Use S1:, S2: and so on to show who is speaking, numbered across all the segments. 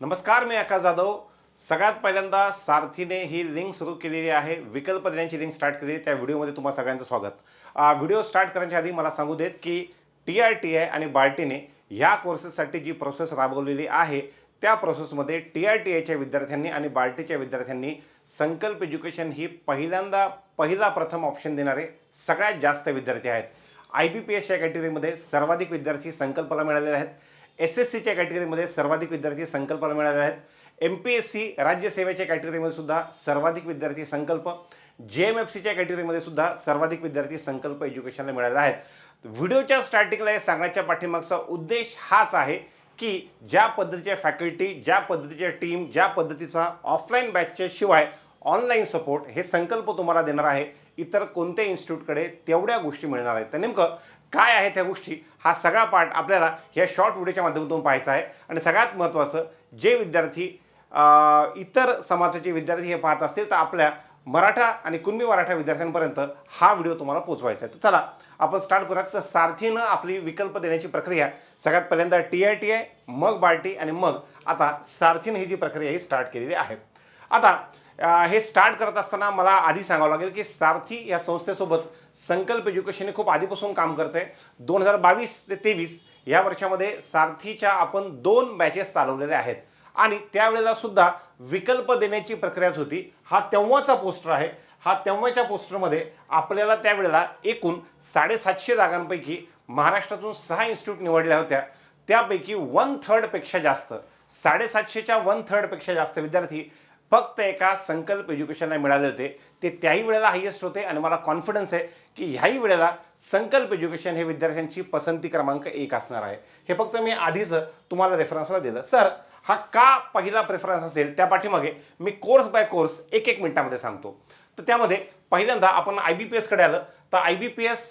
S1: नमस्कार मी आकाश जाधव. सगळ्यात पहिल्यांदा सारथीने ही लिंक सुरू केलेली आहे. विकल्प देण्याची लिंक स्टार्ट केली त्या व्हिडिओमध्ये तुम्हाला सगळ्यांचं स्वागत. व्हिडिओ स्टार्ट करण्याच्या आधी मला सांगू देत की टी आर टी आय आणि बार्टीने ह्या कोर्सेससाठी जी प्रोसेस राबवलेली आहे त्या प्रोसेसमध्ये टी आर टी आयच्या विद्यार्थ्यांनी आणि बार्टीच्या विद्यार्थ्यांनी संकल्प एज्युकेशन ही पहिल्यांदा पहिला प्रथम ऑप्शन देणारे सगळ्यात जास्त विद्यार्थी आहेत. आय बी पी एसच्या कॅटेगरीमध्ये सर्वाधिक विद्यार्थी संकल्पाला मिळालेले आहेत. एस एस सीच्या कॅटेगरीमध्ये सर्वाधिक विद्यार्थी संकल्पाला मिळाले आहेत. एम पी एस सी राज्यसेवेच्या कॅटेगरीमध्ये सुद्धा सर्वाधिक विद्यार्थी संकल्प. जे एम एफ सीच्या कॅटेगरीमध्ये सुद्धा सर्वाधिक विद्यार्थी संकल्प एज्युकेशनला मिळाले आहेत. व्हिडिओच्या स्टार्टिंगला हे सांगण्याच्या पाठीमागचा उद्देश हाच आहे की ज्या पद्धतीच्या फॅकल्टी ज्या पद्धतीच्या टीम ज्या पद्धतीचा ऑफलाईन बॅचच्या शिवाय ऑनलाईन सपोर्ट हे संकल्प तुम्हाला देणार आहे. इतर कोणत्या इन्स्टिट्यूटकडे तेवढ्या गोष्टी मिळणार आहेत. तर नेमकं काय आहे त्या गोष्टी हा सगळा पार्ट आपल्याला ह्या शॉर्ट व्हिडिओच्या माध्यमातून पाहायचा आहे. आणि सगळ्यात महत्त्वाचं जे विद्यार्थी इतर समाजाचे विद्यार्थी हे पाहत असतील तर आपल्या मराठा आणि कुणबी मराठा विद्यार्थ्यांपर्यंत हा व्हिडिओ तुम्हाला पोहोचवायचा आहे. तर चला आपण स्टार्ट करूयात. तर सारथीनं आपली विकल्प देण्याची प्रक्रिया. सगळ्यात पहिल्यांदा टी आय टी आय मग बार्टी आणि मग आता सारथीनं ही जी प्रक्रिया ही स्टार्ट केलेली आहे. आता हे स्टार्ट करत असताना मला आधी सांगावं लागेल की सारथी या संस्थेसोबत संकल्प एज्युकेशन हे खूप आधीपासून काम करते दोन हजार बावीस ते तेवीस या वर्षामध्ये सारथीच्या आपण दोन बॅचेस चालवलेल्या आहेत. आणि त्यावेळेला सुद्धा विकल्प देण्याची प्रक्रियाच होती. हा तेव्हाचा पोस्टर आहे. हा तेव्हाच्या पोस्टरमध्ये आपल्याला त्यावेळेला एकूण साडेसातशे जागांपैकी महाराष्ट्रातून सहा इन्स्टिट्यूट निवडल्या होत्या. त्यापैकी वन थर्डपेक्षा जास्त साडेसातशेच्या वन थर्डपेक्षा जास्त विद्यार्थी फक्त एका संकल्प एज्युकेशनला मिळाले होते. ते त्याही वेळेला हायेस्ट होते आणि मला कॉन्फिडन्स आहे की ह्याही वेळेला संकल्प एज्युकेशन हे विद्यार्थ्यांची पसंती क्रमांक एक असणार आहे. हे फक्त मी आधीच तुम्हाला रेफरन्सला दिलं. सर हा का पहिला प्रेफरन्स असेल? त्या पाठीमागे मी कोर्स बाय कोर्स एक एक मिनिटामध्ये सांगतो. तर त्यामध्ये पहिल्यांदा आपण आय बी पी एसकडे आलं. तर आय बी पी एस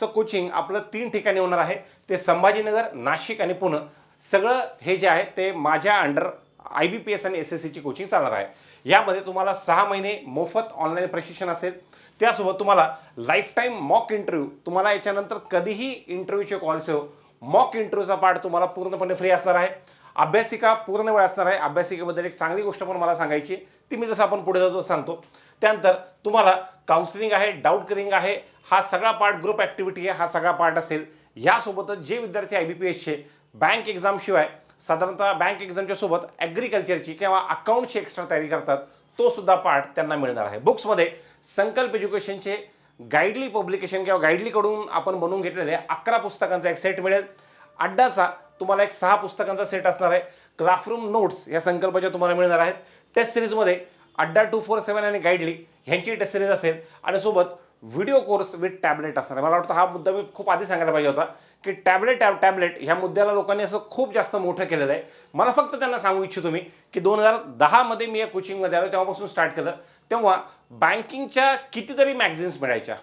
S1: चं कोचिंग आपलं तीन ठिकाणी होणार आहे. ते संभाजीनगर नाशिक आणि पुणे. सगळं हे जे आहे ते माझ्या under I B P S आणि एस एस सीची कोचिंग चालणार आहे. यामध्ये तुम्हाला सहा महिने मोफत ऑनलाईन प्रशिक्षण असेल. त्यासोबत तुम्हाला लाईफ टाईम मॉक इंटरव्ह्यू तुम्हाला याच्यानंतर कधीही इंटरव्ह्यूचे कॉल्स येऊ. मॉक इंटरव्ह्यूचा पार्ट तुम्हाला पूर्णपणे फ्री असणार आहे. अभ्यासिका पूर्ण वेळ असणार आहे. अभ्यासिकेबद्दल एक चांगली गोष्ट पण मला सांगायची ती मी जसं आपण पुढे जातो सांगतो. त्यानंतर तुम्हाला काउन्सिलिंग आहे डाऊट करिंग आहे. हा सगळा पार्ट ग्रुप ॲक्टिव्हिटी आहे. हा सगळा पार्ट असेल. यासोबतच जे विद्यार्थी आय बी पी एसचे बँक एक्झामशिवाय साधारणतः बँक एक्झामच्या सोबत ॲग्रिकल्चरची किंवा अकाउंटची एक्स्ट्रा तयारी करतात तो सुद्धा पार्ट त्यांना मिळणार आहे. बुक्समध्ये संकल्प एज्युकेशनचे गाईडली पब्लिकेशन किंवा गाईडलीकडून आपण बनवून घेतलेले अकरा पुस्तकांचा एक सेट मिळेल. अड्डाचा तुम्हाला एक सहा पुस्तकांचा सेट असणार आहे. क्लासरूम नोट्स या संकल्पाच्या तुम्हाला मिळणार आहेत. टेस्ट सिरीजमध्ये अड्डा टू फोर सेवन आणि गाईडली ह्यांची टेस्ट सिरीज असेल. आणि सोबत व्हिडिओ कोर्स विथ टॅबलेट असणार आहे. मला वाटतं हा मुद्दा मी खूप आधी सांगायला पाहिजे होता की टॅबलेट टॅब टॅबलेट ह्या मुद्द्याला लोकांनी असं खूप जास्त मोठं केलेलं आहे. मला फक्त त्यांना सांगू इच्छितो मी की दोन हजार दहामध्ये मी या कोचिंगमध्ये आलो तेव्हापासून स्टार्ट केलं. तेव्हा बँकिंगच्या कितीतरी मॅगझिन्स मिळायच्या.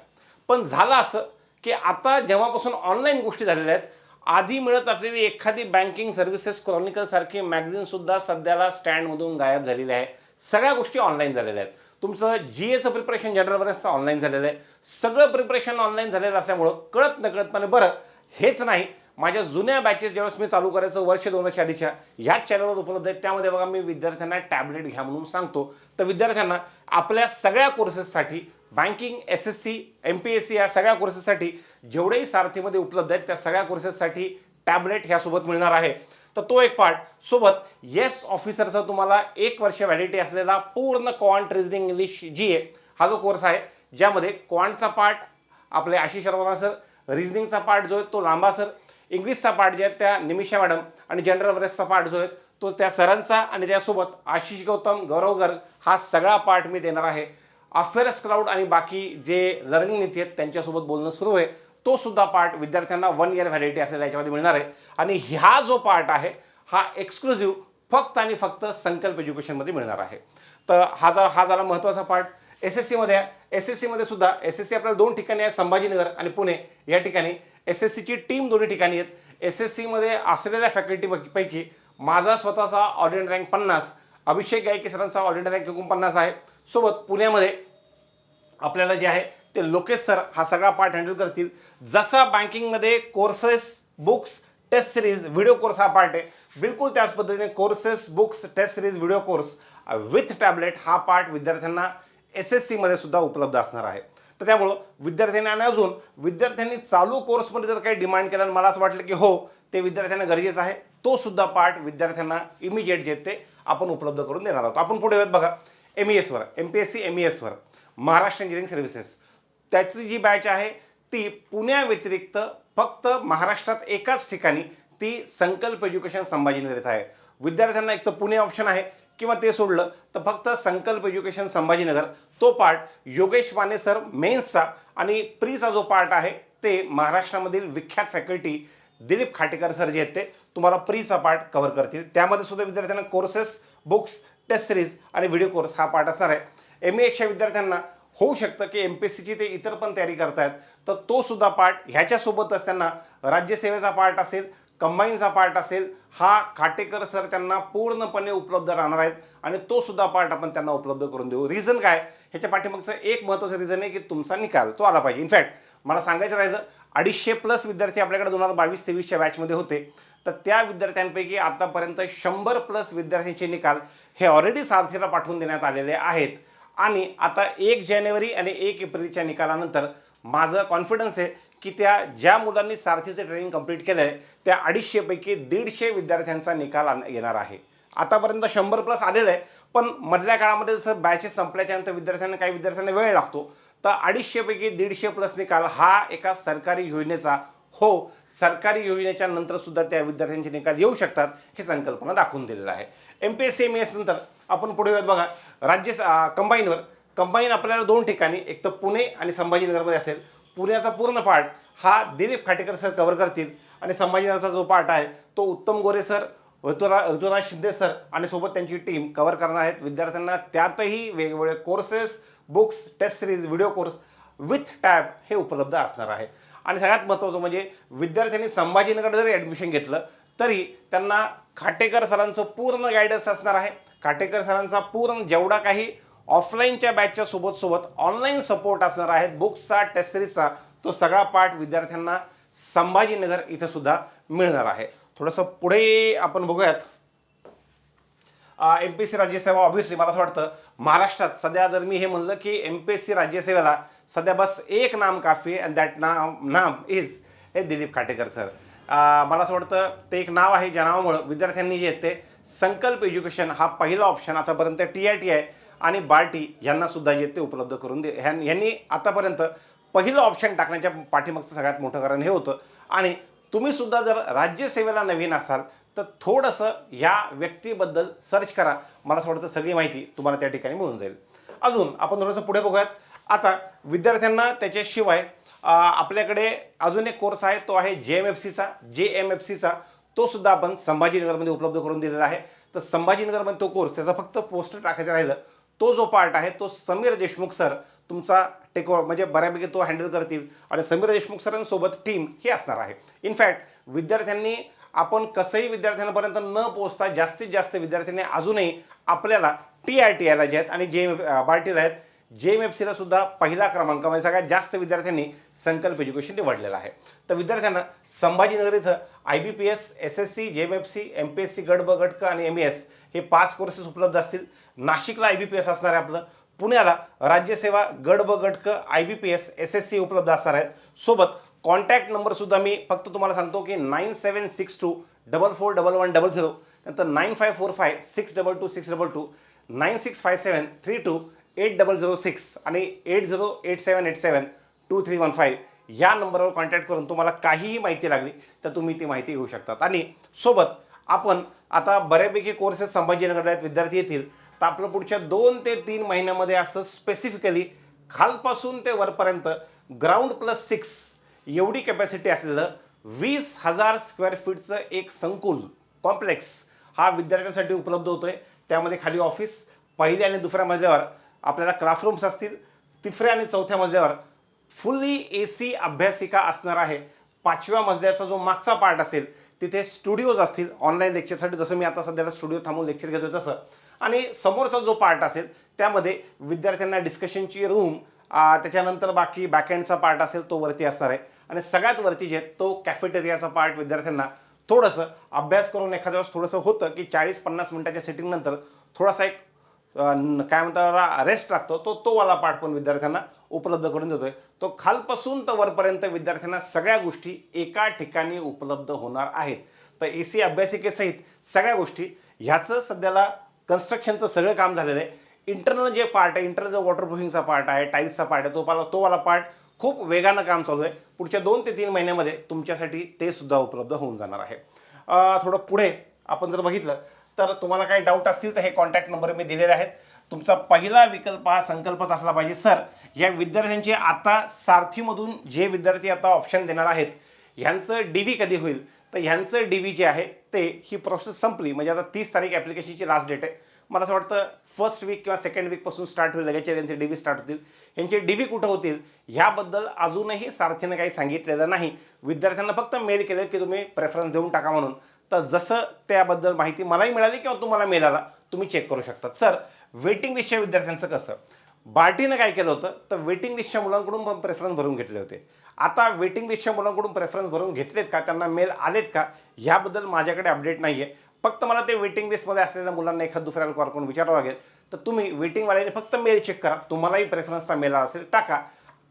S1: पण झालं असं की आता जेव्हापासून ऑनलाईन गोष्टी झालेल्या आहेत आधी मिळत असलेली एखादी बँकिंग सर्व्हिसेस क्रॉनिकलसारखी मॅगझिनसुद्धा सध्याला स्टँडमधून गायब झालेली आहे. सगळ्या गोष्टी ऑनलाईन झालेल्या आहेत. तुमचं जी एचं प्रिपरेशन जनरल अवेअरनेसचं ऑनलाईन झालेलं आहे. सगळं प्रिपरेशन ऑनलाईन झालेलं असल्यामुळं कळत नकळतपणे बरं हेच नाही. माझ्या जुन्या बॅचेस ज्यावेळेस मी चालू करायचं वर्ष दोन वर्ष आधीच्या ह्याच चॅनलवर उपलब्ध आहेत. त्यामध्ये बघा मी विद्यार्थ्यांना टॅबलेट घ्या म्हणून सांगतो. तर विद्यार्थ्यांना आपल्या सगळ्या कोर्सेससाठी banking S S C M P S C या सगळ्या कोर्सेससाठी जेवढेही सारथीमध्ये उपलब्ध आहेत त्या सगळ्या कोर्सेससाठी टॅबलेट ह्यासोबत मिळणार आहे. तर तो एक पार्ट सोबत येस ऑफिसरचा तुम्हाला एक वर्ष व्हॅलिडिटी असलेला पूर्ण quant reasoning English G A हा जो कोर्स आहे ज्यामध्ये क्वांटचा पार्ट आपले आशिष शर्मा सर रिजनिंगचा पार्ट जो आहे तो लांबा सर इंग्लिशचा पार्ट जे आहे त्या निमिषा मॅडम आणि जनरल अवेअरनेसचा पार्ट जो आहे तो त्या सरांचा आणि त्यासोबत आशिष गौतम गौरव गर्ग हा सगळा पार्ट मी देणार आहे. अफेअर्स क्लाउड आणि बाकी जे लर्निंग नीती आहेत त्यांच्यासोबत बोलणं सुरू आहे. तो सुद्धा पार्ट विद्यार्थ्यांना वन इयर व्हॅलिडिटी असलेला याच्यामध्ये मिळणार आहे. आणि ह्या जो पार्ट आहे हा एक्सक्लुझिव्ह फक्त आणि फक्त संकल्प एज्युकेशनमध्ये मिळणार आहे. तर हा जा हा झाला महत्त्वाचा पार्ट एस एस सीमध्ये आहे एस एस सीमध्ये सुद्धा एस एस सी आपल्याला दोन ठिकाणी आहे संभाजीनगर आणि पुणे. या ठिकाणी एस एस सीची टीम दोन्ही ठिकाणी आहेत. एस एस सीमध्ये असलेल्या फॅकल्टीपैकी माझा स्वतःचा ऑर्डिनेट रँक पन्नास अभिषेक गायके सरांचा ऑर्डिनेट रँक एकूण पन्नास आहे. सोबत पुण्यामध्ये आपल्याला जे आहे ते लोकेश सर हा सगळा पार्ट हँडल करतील. जसा बँकिंगमध्ये courses books test series video course हा पार्ट आहे. बिलकुल त्याच पद्धतीने courses books test series video course with tablet हा पार्ट विद्यार्थ्यांना एस एस सीमध्ये सुद्धा उपलब्ध असणार आहे. तर त्यामुळं विद्यार्थ्यांनी आणि अजून विद्यार्थ्यांनी चालू कोर्समध्ये जर काही डिमांड केलं आणि मला असं वाटलं की हो ते विद्यार्थ्यांना गरजेचं आहे तो सुद्धा पार्ट विद्यार्थ्यांना इमिजिएट जे ते आपण उपलब्ध करून देणार आहोत. आपण पुढे येऊयात बघा. M E एसवर M P S C M E एसवर Maharashtra engineering services त्याची जी बॅच आहे ती पुण्याव्यतिरिक्त फक्त महाराष्ट्रात एकाच ठिकाणी ती संकल्प एज्युकेशन संभाजीनगरीत आहे. विद्यार्थ्यांना एक तर पुणे ऑप्शन आहे किंवा ते सोडलं तर फक्त संकल्प एज्युकेशन संभाजीनगर. तो पार्ट योगेश माने सर मेन्सचा आणि प्रीचा जो पार्ट आहे ते महाराष्ट्रामधील विख्यात फॅकल्टी दिलीप खाटेकर सर जे आहेत ते तुम्हाला प्रीचा पार्ट कव्हर करतील. त्यामध्ये सुद्धा विद्यार्थ्यांना कोर्सेस बुक्स टेस्ट सिरीज आणि व्हिडिओ कोर्स हा पार्ट असणार आहे. एम एसच्या विद्यार्थ्यांना होऊ शकतं की एम पी एस सीची ते इतर पण तयारी करतायत. तर तो सुद्धा पार्ट ह्याच्यासोबतच त्यांना राज्यसेवेचा पार्ट असेल कंबाईनचा पार्ट असेल हा खाटेकर सर त्यांना पूर्णपणे उपलब्ध राहणार आहेत. आणि तो सुद्धा पार्ट आपण त्यांना उपलब्ध करून देऊ. रिझन काय? ह्याच्या पाठीमागचं एक महत्त्वाचं रिझन आहे की तुमचा निकाल तो आला पाहिजे. इनफॅक्ट मला सांगायचं राहिलं अडीचशे प्लस विद्यार्थी आपल्याकडे दोन हजार बावीस तेवीसच्या बॅचमध्ये होते. तर त्या विद्यार्थ्यांपैकी आतापर्यंत शंभर प्लस विद्यार्थ्यांचे निकाल हे ऑलरेडी सारथीला पाठवून देण्यात आलेले आहेत. आणि आता एक जानेवारी आणि एक एप्रिलच्या निकालानंतर माझं कॉन्फिडन्स आहे की त्या ज्या मुलांनी सारथीचं ट्रेनिंग कंप्लीट केलं आहे त्या अडीचशेपैकी दीडशे विद्यार्थ्यांचा निकाल आण- येणार आहे. आतापर्यंत शंभर प्लस आलेलं आहे पण मधल्या काळामध्ये जसं बॅचेस संपल्याच्यानंतर विद्यार्थ्यांना काही विद्यार्थ्यांना वेळ लागतो तर अडीचशेपैकी दीडशे प्लस निकाल हा एका सरकारी योजनेचा हो सरकारी योजनेच्या नंतरसुद्धा त्या विद्यार्थ्यांचे निकाल येऊ शकतात हे संकल्पना दाखवून दिलेलं आहे. M P S C M S नंतर आपण पुढे येऊयात बघा. राज्य कंबाईनवर कंबाईन आपल्याला दोन ठिकाणी एक तर पुणे आणि संभाजीनगरमध्ये असेल. पुण्याचा पूर्ण पार्ट हा दिलीप खाटेकर सर कव्हर करतील. आणि संभाजीनगरचा जो पार्ट आहे तो उत्तम गोरे सर ऋतुरा ऋतुराज शिंदे सर आणि सोबत त्यांची टीम कव्हर करणार आहेत. विद्यार्थ्यांना त्यातही वेगवेगळे courses books test series video course with tab हे उपलब्ध असणार आहे. आणि सगळ्यात महत्त्वाचं म्हणजे विद्यार्थ्यांनी संभाजीनगर जरी ॲडमिशन घेतलं तरी त्यांना खाटेकर सरांचं पूर्ण गायडन्स असणार आहे. खाटेकर सरांचा पूर्ण जेवढा काही ऑफलाईनच्या बॅचच्या सोबत सोबत ऑनलाईन सपोर्ट असणार आहे बुक्सचा टेस्ट सिरीजचा तो सगळा पाठ विद्यार्थ्यांना संभाजीनगर इथं सुद्धा मिळणार आहे. थोडंसं पुढे आपण बघूयात. एम पी सी राज्यसेवा ऑब्व्हियसली मला असं वाटतं महाराष्ट्रात सध्या जर मी हे म्हणलं की एम पी एस सी राज्यसेवेला सध्या बस एक नाम काफी अँड दॅट नाम नाम इज हे दिलीप खाटेकर सर. मला असं वाटतं ते एक नाव आहे ज्या नावामुळं विद्यार्थ्यांनी जे आहेत ते संकल्प एज्युकेशन हा पहिला ऑप्शन आतापर्यंत टी आय टी आय आणि बार्टी यांना सुद्धा जे ते उपलब्ध करून दे ह्यां यांनी आतापर्यंत पहिलं ऑप्शन टाकण्याच्या पाठीमागचं सगळ्यात मोठं कारण हे होतं. आणि तुम्हीसुद्धा जर राज्यसेवेला नवीन असाल तर थोडंसं या व्यक्तीबद्दल सर्च करा. मला असं वाटतं सगळी माहिती तुम्हाला त्या ठिकाणी मिळून जाईल. अजून आपण थोडंसं पुढे बघूयात. आता विद्यार्थ्यांना त्याच्याशिवाय आपल्याकडे अजून एक कोर्स आहे तो आहे जे एम एफ सीचा जे एम एफ सीचा तो सुद्धा आपण संभाजीनगरमध्ये उपलब्ध करून दिलेला आहे. तर संभाजीनगरमध्ये तो कोर्स त्याचा फक्त पोस्टर टाकायचं राहिलं तो जो पार्ट आहे तो समीर देशमुख सर तुमचा टेक म्हणजे बऱ्यापैकी तो हँडल करतील आणि समीर देशमुख सरांसोबत टीम ही असणार आहे. इनफॅक्ट विद्यार्थ्यांनी आपण कसंही विद्यार्थ्यांपर्यंत न पोहोचता जास्तीत जास्त विद्यार्थ्यांनी अजूनही आपल्याला टी आर टी आयला जे आहेत आणि जे एम बार्टीला आहेत जे एम एफ सीला सुद्धा पहिला क्रमांक म्हणजे सगळ्यात जास्त विद्यार्थ्यांनी संकल्प एज्युकेशन निवडलेलं आहे. तर विद्यार्थ्यांना संभाजीनगर इथं I B P S S S C J M F C M P S C गट ब गट क आणि एम एस हे पाच कोर्सेस उपलब्ध असतील. नाशिकला आय बी पी एस असणार आहे आपलं. पुण्याला राज्यसेवा गड ब गट क I B P S S S C उपलब्ध असणार आहेत. सोबत कॉन्टॅक्ट नंबरसुद्धा मी फक्त तुम्हाला सांगतो की nine seven six two double four double one double zero नंतर nine five four five six double two six double two nine six five seven three two eight double zero six आणि eight zero eight seven eight seven two three one five या नंबरवर contact करून तुम्हाला काहीही माहिती लागली तर तुम्ही ती माहिती घेऊ शकतात. आणि सोबत आपण आता बऱ्यापैकी कोर्सेस संभाजीनगरला आहेत विद्यार्थी येतील. तर आपलं पुढच्या दोन ते तीन महिन्यामध्ये असं स्पेसिफिकली खालपासून ते वरपर्यंत ग्राउंड प्लस सिक्स एवढी कॅपॅसिटी असलेलं वीस हजार स्क्वेअर फीटचं एक संकुल कॉम्प्लेक्स हा विद्यार्थ्यांसाठी उपलब्ध होतो आहे त्यामध्ये खाली ऑफिस पहिल्या आणि दुसऱ्या मजल्यावर आपल्याला क्लासरूम्स असतील तिसऱ्या आणि चौथ्या मजल्यावर फुल्ली ए सी अभ्यासिका असणार आहे. पाचव्या मजल्याचा जो मागचा पार्ट असेल तिथे स्टुडिओज असतील ऑनलाईन लेक्चरसाठी जसं मी आता सध्याला स्टुडिओ थांबून लेक्चर घेतोय तसं. आणि समोरचा जो पार्ट असेल त्यामध्ये विद्यार्थ्यांना डिस्कशनची रूम त्याच्यानंतर बाकी बॅकएंडचा पार्ट असेल तो वरती असणार आहे. आणि सगळ्यात वरती जे तो कॅफेटेरियाचा पार्ट विद्यार्थ्यांना थोडंसं अभ्यास करून एखाद्या वेळेस थोडंसं होतं की चाळीस पन्नास मिनिटाच्या सेटिंगनंतर थोडासा एक काय म्हणतात रेस्ट लागतो तो तो वाला पाठ पण विद्यार्थ्यांना उपलब्ध करून देतोय. तो खालपासून तर वरपर्यंत विद्यार्थ्यांना सगळ्या गोष्टी एका ठिकाणी उपलब्ध होणार आहेत. तर ए सी अभ्यासिकेसहित सगळ्या गोष्टी ह्याचं सध्याला कन्स्ट्रक्शनचं सगळं काम झालेलं आहे. इंटरनल जे पार्ट आहे इंटरनल जो वॉटरप्रूफिंगचा पार्ट आहे टाईल्सचा पार्ट आहे तो पाला तो वाला पार्ट खूप वेगानं काम चालू आहे. पुढच्या दोन ते तीन महिन्यामध्ये तुमच्यासाठी ते सुद्धा उपलब्ध होऊन जाणार आहे. थोडं पुढे आपण जर बघितलं तर तुम्हाला काही डाऊट असतील तर हे कॉन्टॅक्ट नंबर मी दिलेले आहेत. तुमचा पहिला विकल्प हा संकल्पच असला पाहिजे. सर या विद्यार्थ्यांचे आता सारथीमधून जे विद्यार्थी आता ऑप्शन देणार आहेत ह्यांचं डी व्ही कधी होईल? तर ह्यांचं डी व्ही जे आहे ते ही प्रोसेस संपली. म्हणजे आता तीस तारीख ॲप्लिकेशनची लास्ट डेट आहे. मला असं वाटतं फर्स्ट वीक किंवा सेकंड वीकपासून स्टार्ट होईल. लगेच यांचे डी व्ही स्टार्ट होतील. यांचे डी व्ही कुठं होतील? ह्याबद्दल अजूनही सारथीनं काही सांगितलेलं नाही. विद्यार्थ्यांना फक्त मेल केलं की तुम्ही प्रेफरन्स देऊन टाका म्हणून. तर जसं त्याबद्दल माहिती मलाही मिळाली किंवा तुम्हाला मिळाला तुम्ही चेक करू शकता सर वेटिंग लिस्टच्या विद्यार्थ्यांचं कसं? बार्टीनं काय केलं होतं? तर वेटिंग लिस्टच्या मुलांकडून पण प्रेफरन्स भरून घेतले होते. आता वेटिंग लिस्टच्या मुलांकडून प्रेफरन्स भरून घेतलेत का? त्यांना मेल आलेत का? ह्याबद्दल माझ्याकडे अपडेट नाही आहे फक्त मला ते वेटिंग लिस्टमध्ये असलेल्या मुलांना एखाद दुसऱ्याला कॉल करून विचारावं लागेल. तर तुम्ही वेटिंगवाल्याने फक्त मेल चेक करा. तुम्हालाही प्रेफरन्सचा मेल आला असेल टाका.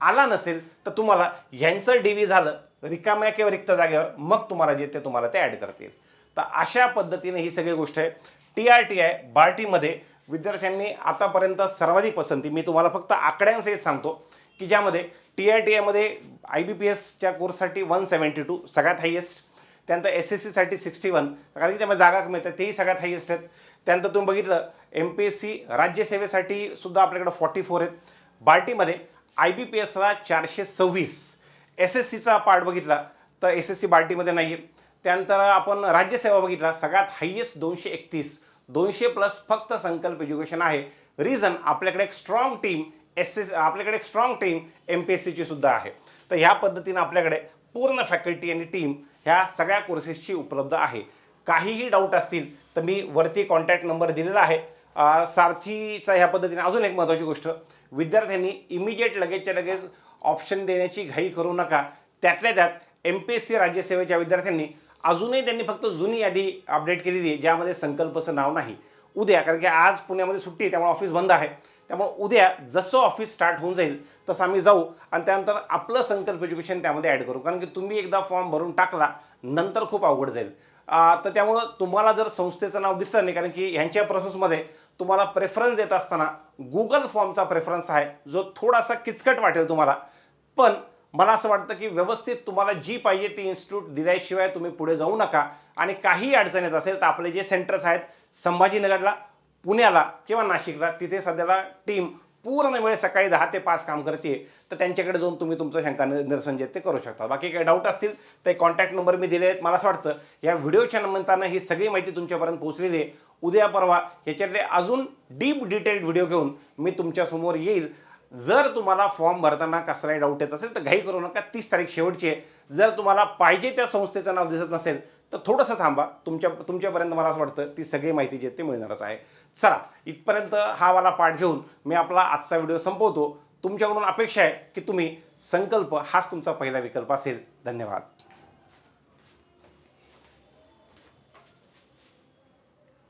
S1: आला नसेल तर तुम्हाला यांचं डी व्ही झालं. रिकाम्या किंवा रिक्त जागेवर मग तुम्हाला जे ते तुम्हाला ते ॲड करतील. तर अशा पद्धतीने ही सगळी गोष्ट आहे. टी आर टी आय बार्टीमध्ये विद्यार्थ्यांनी आतापर्यंत सर्वाधिक पसंती मी तुम्हाला फक्त आकड्यांसहित सांगतो की ज्यामध्ये टी आर टी आयमध्ये आय बी पी एसच्या कोर्ससाठी वन सेवन्टी टू सगळ्यात हायेस्ट त्यानंतर एस एस सीसाठी सिक्स्टी वन कारण की त्यामध्ये जागा कमी आहेत तेही सगळ्यात हायेस्ट आहेत. त्यानंतर तुम्ही बघितलं एम पी एस सी राज्यसेवेसाठी सुद्धा आपल्याकडे फॉर्टी फोर आहेत. बार्टीमध्ये आय बी पी एसला चारशे सव्वीस एस एस सीचा पार्ट बघितला तर एस एस सी बार्टीमध्ये नाही आहे त्यानंतर आपण राज्यसेवा बघितला सगळ्यात हायेस्ट दोनशे एकतीस. दोनशे प्लस फक्त संकल्प एज्युकेशन आहे. रिझन आपल्याकडे एक स्ट्रॉंग टीम एस एस आपल्याकडे एक strong team M P S सीची सुद्धा आहे. तर ह्या पद्धतीनं आपल्याकडे पूर्ण फॅकल्टी आणि टीम ह्या सगळ्या कोर्सेसची उपलब्ध आहे. काहीही डाऊट असतील तर मी वरती कॉन्टॅक्ट नंबर दिलेला आहे. सारथीचा ह्या पद्धतीने अजून एक महत्त्वाची गोष्ट. विद्यार्थ्यांनी इमिजिएट लगेचच्या लगेच ऑप्शन देण्याची घाई करू नका. त्यातल्या त्यात एम पी एस सी राज्यसेवेच्या विद्यार्थ्यांनी अजूनही त्यांनी फक्त जुनी यादी अपडेट केलेली आहे ज्यामध्ये संकल्पचं नाव नाही. उद्या कारण की आज पुण्यामध्ये सुट्टी आहे त्यामुळे ऑफिस बंद आहे. त्यामुळे उद्या जसं ऑफिस स्टार्ट होऊन जाईल तसं आम्ही जाऊ आणि त्यानंतर आपलं संकल्प एज्युकेशन त्यामध्ये ॲड करू. कारण की तुम्ही एकदा फॉर्म भरून टाकला नंतर खूप अवघड जाईल. तर त्यामुळं तुम्हाला जर संस्थेचं नाव दिसलं नाही कारण की ह्यांच्या प्रोसेसमध्ये तुम्हाला प्रेफरन्स देत असताना गुगल फॉर्मचा प्रेफरन्स आहे जो थोडासा किचकट वाटेल तुम्हाला. पण मला असं वाटतं की व्यवस्थित तुम्हाला जी पाहिजे ती इन्स्टिट्यूट दिल्याशिवाय तुम्ही पुढे जाऊ नका. आणि काही अडचण येत असेल तर आपले जे सेंटर्स आहेत संभाजीनगरला पुण्याला किंवा नाशिकला तिथे सध्याला टीम पूर्ण वेळ सकाळी दहा ते पाच काम करते. तर त्यांच्याकडे जाऊन तुम्ही तुमचं शंका नि- निरसन जे ते करू शकता. बाकी काही डाऊट असतील तर कॉन्टॅक्ट नंबर मी दिले आहेत. मला असं वाटतं या व्हिडिओच्या निमित्तानं ही सगळी माहिती तुमच्यापर्यंत पोहोचलेली आहे. उद्या परवा ह्याच्यातले अजून डीप डिटेल्ड व्हिडिओ घेऊन मी तुमच्यासमोर येईल. जर तुम्हाला फॉर्म भरताना कसलाही डाऊट येत असेल तर घाई करू नका. तीस तारीख शेवटची आहे. जर तुम्हाला पाहिजे त्या संस्थेचं नाव दिसत नसेल तर थोडंसं थांबा. तुमच्या तुमच्यापर्यंत मला असं वाटतं ती सगळी माहिती जी आहे ते मिळणारच आहे. चला इथपर्यंत हा वाला पाठ घेऊन मी आपला आजचा व्हिडिओ संपवतो. तुमच्याकडून अपेक्षा आहे की तुम्ही संकल्प हाच तुमचा पहिला विकल्प असेल. धन्यवाद.